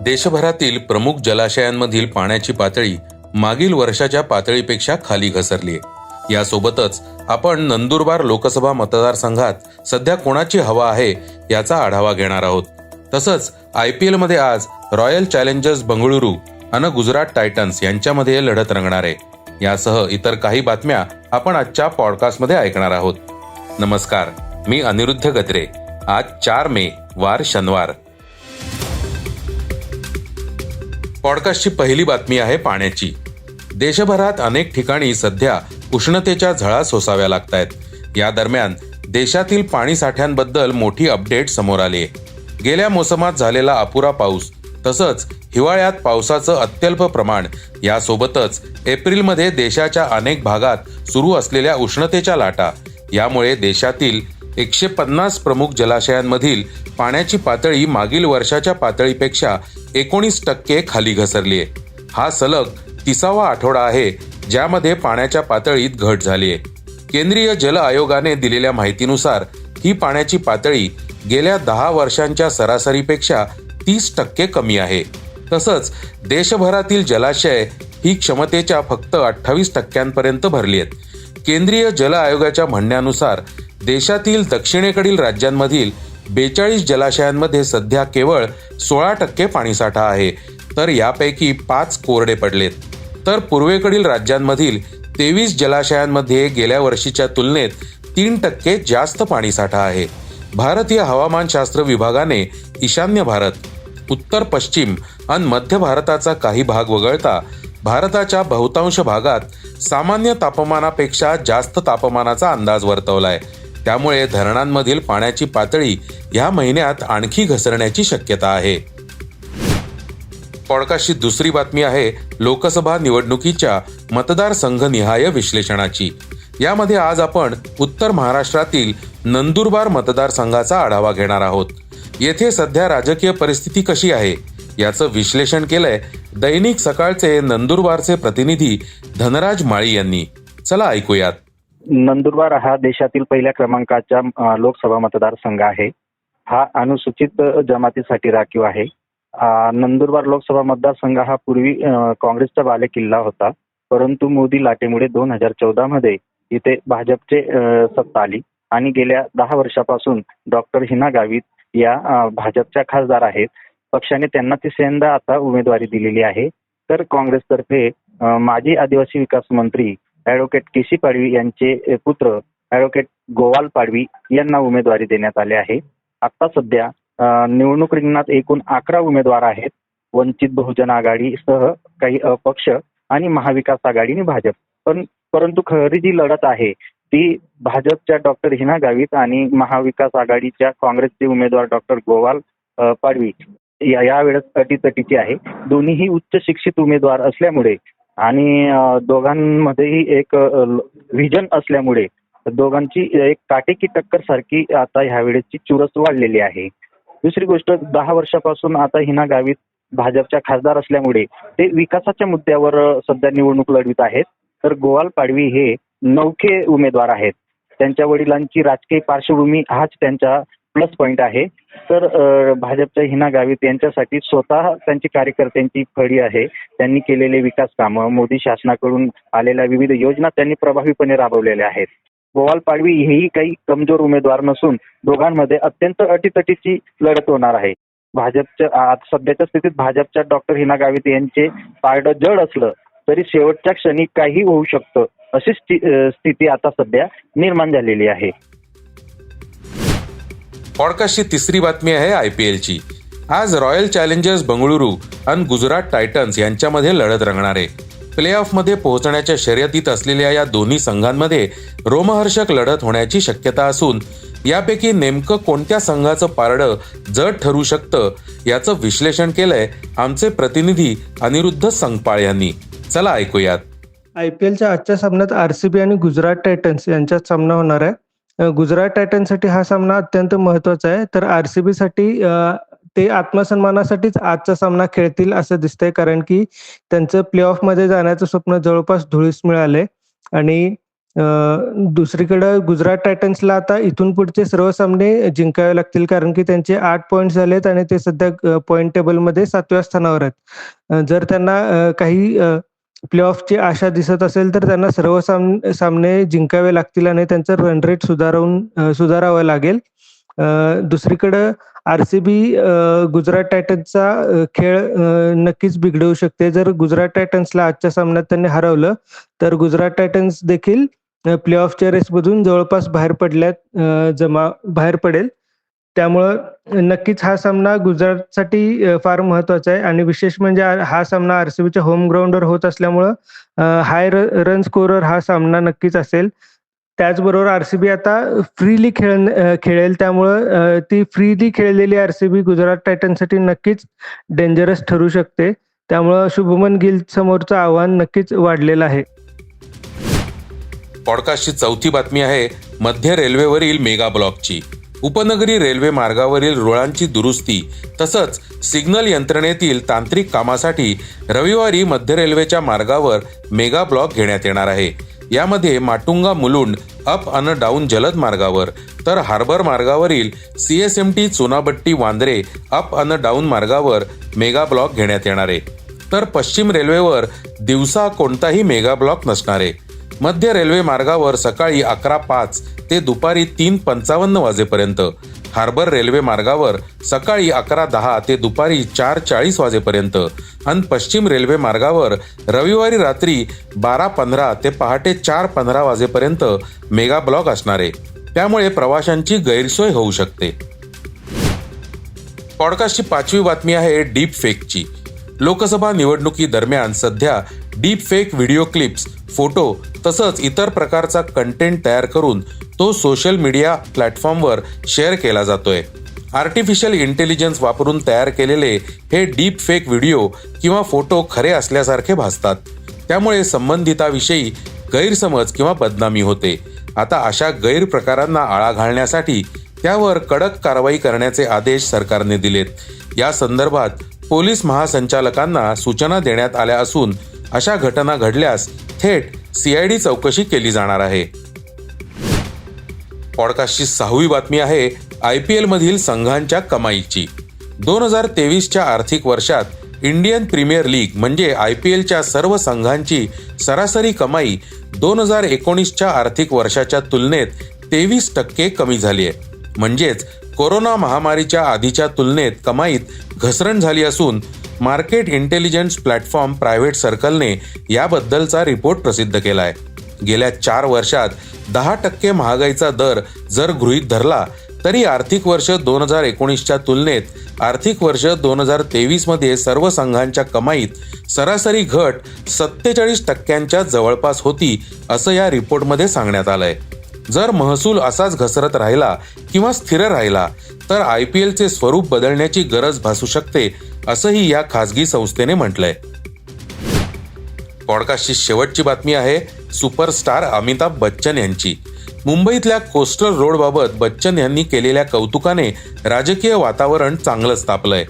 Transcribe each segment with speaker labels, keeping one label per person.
Speaker 1: देशभरातील प्रमुख जलाशयांमधील पाण्याची पातळी मागील वर्षाच्या पातळीपेक्षा खाली घसरली आहे. यासोबतच आपण नंदुरबार लोकसभा मतदारसंघात सध्या कोणाची हवा आहे याचा आढावा घेणार आहोत. तसंच आय पी एलमध्ये आज रॉयल चॅलेंजर्स बंगळुरू आणि गुजरात टायटन्स यांच्यामध्ये लढत रंगणार आहे. यासह इतर काही बातम्या आपण आजच्या पॉडकास्टमध्ये ऐकणार आहोत. नमस्कार मी अनिरुद्ध गद्रे. आज चार मे वार शनिवार. पॉडकास्टची पहिली बातमी आहे पाण्याची. देशभरात अनेक ठिकाणी सध्या उष्णतेच्या झळा सोसाव्या लागत आहेत या दरम्यान देशातील पाणी साठ्यांबद्दल मोठी अपडेट समोर आली आहे गेल्या मोसमात झालेला अपुरा पाऊस तसंच हिवाळ्यात पावसाचं अत्यल्प प्रमाण यासोबतच एप्रिलमध्ये देशाच्या अनेक भागात सुरू असलेल्या उष्णतेच्या लाटा यामुळे देशातील एकशे पन्नास प्रमुख जलाशयांमधील पाण्याची पातळी मागील वर्षाच्या पातळीपेक्षा एकोणीस टक्के खाली घसरली आहे हा सलग तिसावा आठवडा आहे ज्यामध्ये पाण्याच्या पातळीत घट झाली आहे केंद्रीय जल आयोगाने दिलेल्या माहितीनुसार ही पाण्याची पातळी गेल्या दहा वर्षांच्या सरासरीपेक्षा तीस टक्के कमी आहे. तसंच देशभरातील जलाशय ही क्षमतेच्या फक्त अठ्ठावीस टक्क्यांपर्यंत भरली आहेत केंद्रीय जल आयोगाच्या म्हणण्यानुसार देशातील दक्षिणेकडील राज्यांमधील बेचाळीस जलाशयांमध्ये सध्या केवळ सोळा टक्के पाणीसाठा आहे. तर यापैकी पाच कोरडे पडलेत. तर पूर्वेकडील राज्यांमधील तेवीस जलाशयांमध्ये गेल्या वर्षीच्या तुलनेत तीन टक्के जास्त पाणीसाठा आहे. भारतीय हवामानशास्त्र विभागाने ईशान्य भारत उत्तर पश्चिम आणि मध्य भारताचा काही भाग वगळता भारताच्या बहुतांश भागात सामान्य तापमानापेक्षा जास्त तापमानाचा अंदाज वर्तवलाय. त्यामुळे धरणांमधील पाण्याची पातळी या महिन्यात आणखी घसरण्याची शक्यता आहे. पॉडकास्टची दुसरी बातमी आहे लोकसभा निवडणुकीच्या मतदारसंघनिहाय विश्लेषणाची. यामध्ये आज आपण उत्तर महाराष्ट्रातील नंदुरबार मतदारसंघाचा आढावा घेणार आहोत. येथे सध्या राजकीय परिस्थिती कशी आहे? याचं विश्लेषण केलंय दैनिक सकाळचे नंदुरबारचे प्रतिनिधी धनराज माळी यांनी. चला ऐकूयात.
Speaker 2: नंदुरबार हा देशातील पहिल्या क्रमांकाच्या लोकसभा मतदारसंघ आहे. हा अनुसूचित जमातीसाठी राखीव आहे. नंदुरबार लोकसभा मतदारसंघ हा पूर्वी काँग्रेसचा बालेकिल्ला होता. परंतु मोदी लाटेमुळे दोन हजार चौदा मध्ये इथे भाजपचे सत्ता आली आणि गेल्या दहा वर्षापासून डॉक्टर हिना गावित या भाजपच्या खासदार आहेत. पक्षाने त्यांना तिसऱ्यांदा आता उमेदवारी दिलेली आहे. तर काँग्रेसतर्फे माजी आदिवासी विकास मंत्री ऍडव्होकेट केसी पाडवी यांचे पुत्र ऍडव्होकेट गोवाल पाडवी यांना उमेदवारी देण्यात आली आहे. आता सध्या निवडणूक रिंगणात एकूण अकरा उमेदवार आहेत. वंचित बहुजन आघाडीसह काही अपक्ष आणि महाविकास आघाडी आणि भाजप. पण परंतु खरी जी लढत आहे ती भाजपच्या डॉक्टर हिना गावित आणि महाविकास आघाडीच्या काँग्रेसचे उमेदवार डॉक्टर गोवाल पाडवी या यावेळेस अटीतटीची आहे. दोन्हीही उच्च शिक्षित उमेदवार असल्यामुळे आणि दोघांमध्येही एक व्हिजन असल्यामुळे दोघांची एक काटेकी टक्कर सारखी आता ह्यावेळेसची चुरस वाढलेली आहे. दुसरी गोष्ट दहा वर्षापासून आता हिना गावित भाजपच्या खासदार असल्यामुळे ते विकासाच्या मुद्द्यावर सध्या निवडणूक लढवित आहेत. तर गोवाल पाडवी हे नौखे उमेदवार आहेत. त्यांच्या वडिलांची राजकीय पार्श्वभूमी हाच त्यांच्या प्लस पॉईंट आहे. तर भाजपच्या हिना गावित यांच्यासाठी स्वतः त्यांची कार्यकर्त्यांची फळी आहे. त्यांनी केलेले विकास कामं मोदी शासनाकडून आलेल्या विविध योजना त्यांनी प्रभावीपणे राबवलेल्या आहेत. गोवाल पाडवी हेही काही कमजोर उमेदवार नसून दोघांमध्ये अत्यंत अटीतटीची लढत होणार आहे. भाजपच्या सध्याच्या स्थितीत भाजपच्या डॉक्टर हिना गावित यांचे पारडं जड असलं तरी शेवटच्या क्षणी काही होऊ शकतं अशी स्थिती आता सध्या निर्माण झालेली आहे.
Speaker 1: पॉडकास्टची तिसरी बातमी आहे आय पी एलची. आज रॉयल चॅलेंजर्स बंगळुरू आणि गुजरात टायटन्स यांच्यामध्ये लढत रंगणार. आहे प्ले ऑफमध्ये पोहोचण्याच्या शर्यतीत असलेल्या या दोन्ही संघांमध्ये रोमहर्षक लढत होण्याची शक्यता असून यापैकी नेमकं कोणत्या संघाचं पारडं जड ठरू शकतं याचं विश्लेषण केलंय आमचे प्रतिनिधी अनिरुद्ध संगपाळ यांनी. चला ऐकूयात.
Speaker 3: आय पी एलच्या आजच्या सामन्यात आर सी बी आणि गुजरात टायटन्स यांच्यात सामना होणार आहे. गुजरात टायटन्ससाठी हा सामना अत्यंत महत्त्वाचा आहे. तर आरसीबी साठी ते आत्मसन्मानासाठीच आजचा सामना खेळतील असं दिसतंय. कारण की त्यांचं प्ले ऑफमध्ये जाण्याचं स्वप्न जवळपास धुळीस मिळाले आणि दुसरीकडं दुसरीकडे गुजरात टायटन्सला आता इथून पुढचे सर्व सामने जिंकावे लागतील. कारण की त्यांचे आठ पॉईंट झालेत आणि ते सध्या पॉईंट टेबलमध्ये सातव्या स्थानावर आहेत. जर त्यांना काही प्ले ऑफची आशा दिसत असेल तर त्यांना सर्व सामने सामने जिंकावे लागतील आणि त्यांचं रन रेट सुधारवून सुधारावं लागेल. दुसरीकडं आर सी बी गुजरात टायटन्सचा खेळ नक्कीच बिघडवू शकते. जर गुजरात टायटन्सला आजच्या सामन्यात त्यांनी हरवलं तर गुजरात टायटन्स देखील प्ले ऑफच्या रेसमधून जवळपास बाहेर पडल्यात जमा बाहेर पडेल. त्यामुळं नक्कीच हा सामना गुजरातसाठी फार महत्त्वाचा आहे. आणि विशेष म्हणजे हा सामना आरसीबीच्या होम ग्राउंडवर होत असल्यामुळं हाय रन स्कोरर हा सामना नक्कीच असेल. त्याचबरोबर आरसीबी आता फ्रीली खेळ खेळेल. त्यामुळं ती फ्रीली खेळलेली आरसीबी गुजरात टायटन्ससाठी नक्कीच डेंजरस ठरू शकते. त्यामुळं शुभमन गिल समोरचं आव्हान नक्कीच वाढलेलं आहे.
Speaker 1: पॉडकास्टची चौथी बातमी आहे मध्य रेल्वेवरील मेगा ब्लॉकची. उपनगरी रेल्वे मार्गावरील रुळांची दुरुस्ती तसंच सिग्नल यंत्रणेतील तांत्रिक कामासाठी रविवारी मध्य रेल्वेच्या मार्गावर मेगा ब्लॉक घेण्यात येणार आहे. यामध्ये माटुंगा मुलुंड अप अन डाऊन जलद मार्गावर तर हार्बर मार्गावरील C S M T Chunabhatti Vandre up अन डाऊन मार्गावर मेगा ब्लॉक घेण्यात येणार आहे. तर पश्चिम रेल्वेवर दिवसा कोणताही मेगा ब्लॉक नसणार आहे. मध्य रेल्वे मार्गावर सकाळी अकरा पाच ते दुपारी तीन पंचावन्न वाजेपर्यंत. हार्बर रेल्वे मार्गावर सकाळी अकरा दहा ते दुपारी चार चाळीस वाजेपर्यंत. आणि पश्चिम रेल्वे मार्गावर रविवारी रात्री बारा पंधरा ते पहाटे चार पंधरा वाजेपर्यंत मेगा ब्लॉक असणार. आहे त्यामुळे प्रवाशांची गैरसोय होऊ शकते. पॉडकास्टची पाचवी बातमी आहे डीप फेकची लोकसभा निवडणुकी दरम्यान सध्या deep fake video clips photo तसंच इतर प्रकारचा कंटेंट तयार करून तो सोशल मीडिया प्लॅटफॉर्मवर शेअर केला जातोय. आर्टिफिशियल इंटेलिजन्स वापरून तयार केलेले हे डीप फेक व्हिडिओ किंवा फोटो खरे असल्यासारखे भासतात. त्यामुळे संबंधिताविषयी गैरसमज किंवा बदनामी होते. आता अशा गैरप्रकारांना आळा घालण्यासाठी त्यावर कडक कारवाई करण्याचे आदेश सरकारने दिलेत. या संदर्भात पोलीस महासंचालकांना सूचना देण्यात आल्या असून अशा घटना घडल्यास थेट सीआयडी चौकशी केली जाणार आहे. पॉडकास्टची सहावी बातमी आहे आय पी एलमधील संघांच्या कमाईची. दोन हजार तेवीसच्या आर्थिक वर्षात इंडियन प्रीमियर लीग म्हणजे आय पी एलच्या सर्व संघांची सरासरी कमाई दोन हजार एकोणीसच्या आर्थिक वर्षाच्या तुलनेत तेवीस टक्के कमी झाली आहे. म्हणजेच कोरोना महामारीच्या आधीच्या तुलनेत कमाईत घसरण झाली असून मार्केट इंटेलिजन्स प्लॅटफॉर्म प्रायव्हेट सर्कलने याबद्दलचा रिपोर्ट प्रसिद्ध केला आहे गेल्या चार वर्षात दहा टक्के महागाईचा दर जर गृहीत धरला तरी आर्थिक वर्ष दोन हजार एकोणीसच्या तुलनेत आर्थिक वर्ष दोन हजार तेवीसमध्ये सर्व संघांच्या कमाईत सरासरी घट सत्तेचाळीस टक्क्यांच्या जवळपास होती असं या रिपोर्टमध्ये सांगण्यात आलं आहे जर महसूल असाच घसरत राहिला किंवा स्थिर राहिला तर आय पी एलचे स्वरूप बदलण्याची गरज भासू शकते असंही या खासगी संस्थेने म्हटलंय. पॉडकास्टची शेवटची बातमी आहे सुपरस्टार अमिताभ बच्चन यांची. मुंबईतल्या कोस्टल रोडबाबत बच्चन यांनी केलेल्या कौतुकाने राजकीय वातावरण चांगलंच तापलंय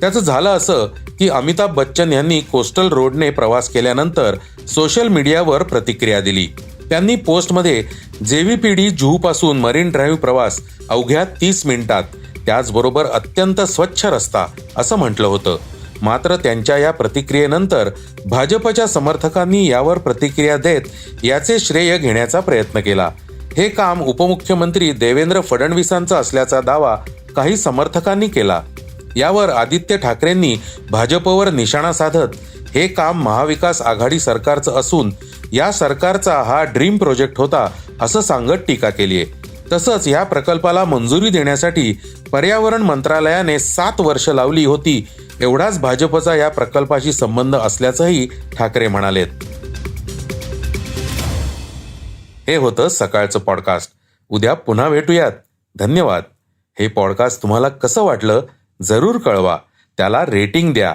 Speaker 1: त्याचं झालं असं की अमिताभ बच्चन यांनी कोस्टल रोडने प्रवास केल्यानंतर सोशल मीडियावर प्रतिक्रिया दिली. त्यांनी पोस्टमध्ये जेव्हीपीडी जुहू पासून मरीन ड्राईव्ह प्रवास अवघ्या तीस मिनिटात त्याचबरोबर अत्यंत स्वच्छ रस्ता असं म्हटलं होतं. मात्र त्यांच्या या प्रतिक्रियेनंतर भाजपच्या समर्थकांनी यावर प्रतिक्रिया देत याचे श्रेय घेण्याचा प्रयत्न केला. हे काम उपमुख्यमंत्री देवेंद्र फडणवीसांचा असल्याचा दावा काही समर्थकांनी केला. यावर आदित्य ठाकरेंनी भाजपवर निशाणा साधत हे काम महाविकास आघाडी सरकारचं असून या सरकारचा हा ड्रीम प्रोजेक्ट होता असं सांगत टीका केली आहे. तसंच या प्रकल्पाला मंजुरी देण्यासाठी पर्यावरण मंत्रालयाने सात वर्ष लावली होती. एवढाच भाजपचा या प्रकल्पाशी संबंध असल्याचंही ठाकरे म्हणालेत. हे होतं सकाळचं पॉडकास्ट. उद्या पुन्हा भेटूयात. धन्यवाद. हे पॉडकास्ट तुम्हाला कसं वाटलं जरूर कळवा. त्याला रेटिंग द्या.